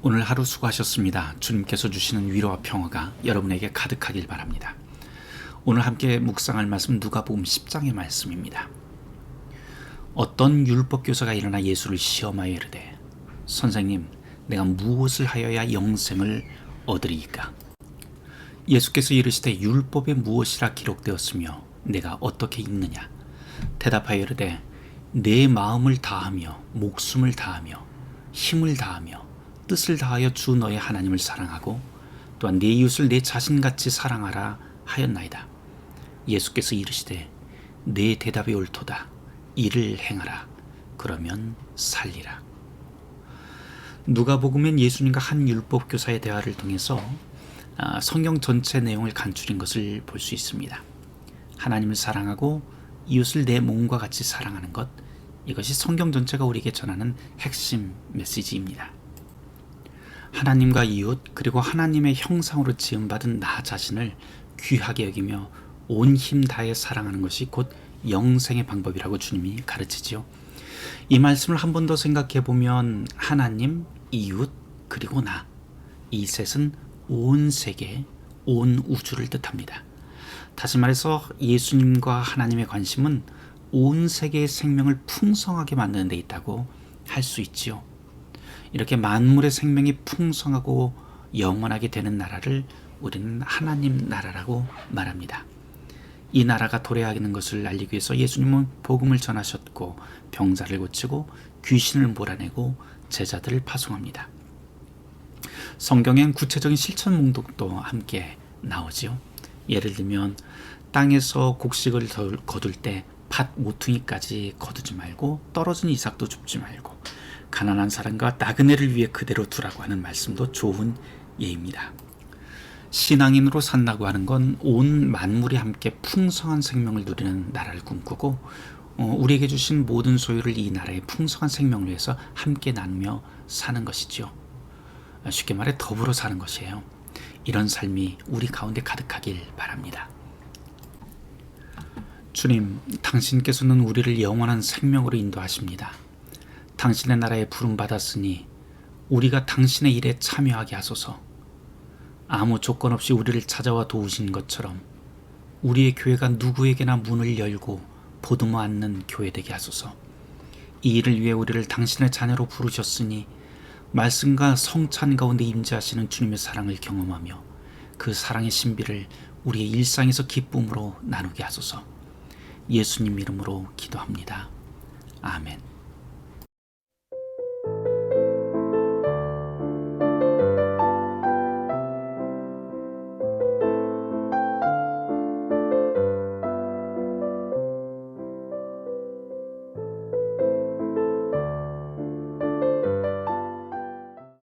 오늘 하루 수고하셨습니다. 주님께서 주시는 위로와 평화가 여러분에게 가득하길 바랍니다. 오늘 함께 묵상할 말씀 누가복음 10장의 말씀입니다. 어떤 율법 교사가 일어나 예수를 시험하여 이르되 선생님 내가 무엇을 하여야 영생을 얻으리이까 예수께서 이르시되 율법에 무엇이라 기록되었으며 내가 어떻게 읽느냐 대답하여 이르되 내 마음을 다하며 목숨을 다하며 힘을 다하며 뜻을 다하여 주 너의 하나님을 사랑하고 또한 내 이웃을 내 자신같이 사랑하라 하였나이다. 예수께서 이르시되 내 대답이 옳도다. 이를 행하라. 그러면 살리라. 누가복음엔 예수님과 한 율법 교사의 대화를 통해서 아, 성경 전체 내용을 간추린 것을 볼 수 있습니다. 하나님을 사랑하고 이웃을 내 몸과 같이 사랑하는 것 이것이 성경 전체가 우리에게 전하는 핵심 메시지입니다. 하나님과 이웃 그리고 하나님의 형상으로 지음받은 나 자신을 귀하게 여기며 온 힘 다해 사랑하는 것이 곧 영생의 방법이라고 주님이 가르치지요. 이 말씀을 한 번 더 생각해 보면 하나님, 이웃, 그리고 나. 이 셋은 온 세계, 온 우주를 뜻합니다. 다시 말해서 예수님과 하나님의 관심은 온 세계의 생명을 풍성하게 만드는 데 있다고 할 수 있지요. 이렇게 만물의 생명이 풍성하고 영원하게 되는 나라를 우리는 하나님 나라라고 말합니다. 이 나라가 도래하는 것을 알리기 위해서 예수님은 복음을 전하셨고 병자를 고치고 귀신을 몰아내고 제자들을 파송합니다. 성경엔 구체적인 실천 몽독도 함께 나오지요. 예를 들면 땅에서 곡식을 거둘 때 밭 모퉁이까지 거두지 말고 떨어진 이삭도 줍지 말고 가난한 사람과 나그네를 위해 그대로 두라고 하는 말씀도 좋은 예입니다. 신앙인으로 산다고 하는 건 온 만물이 함께 풍성한 생명을 누리는 나라를 꿈꾸고 어, 우리에게 주신 모든 소유를 이 나라의 풍성한 생명을 위해서 함께 나누며 사는 것이지요. 쉽게 말해 더불어 사는 것이에요. 이런 삶이 우리 가운데 가득하길 바랍니다. 주님, 당신께서는 우리를 영원한 생명으로 인도하십니다. 당신의 나라에 부름받았으니 우리가 당신의 일에 참여하게 하소서. 아무 조건 없이 우리를 찾아와 도우신 것처럼 우리의 교회가 누구에게나 문을 열고 보듬어 안는 교회 되게 하소서. 이 일을 위해 우리를 당신의 자녀로 부르셨으니 말씀과 성찬 가운데 임재하시는 주님의 사랑을 경험하며 그 사랑의 신비를 우리의 일상에서 기쁨으로 나누게 하소서. 예수님 이름으로 기도합니다. 아멘.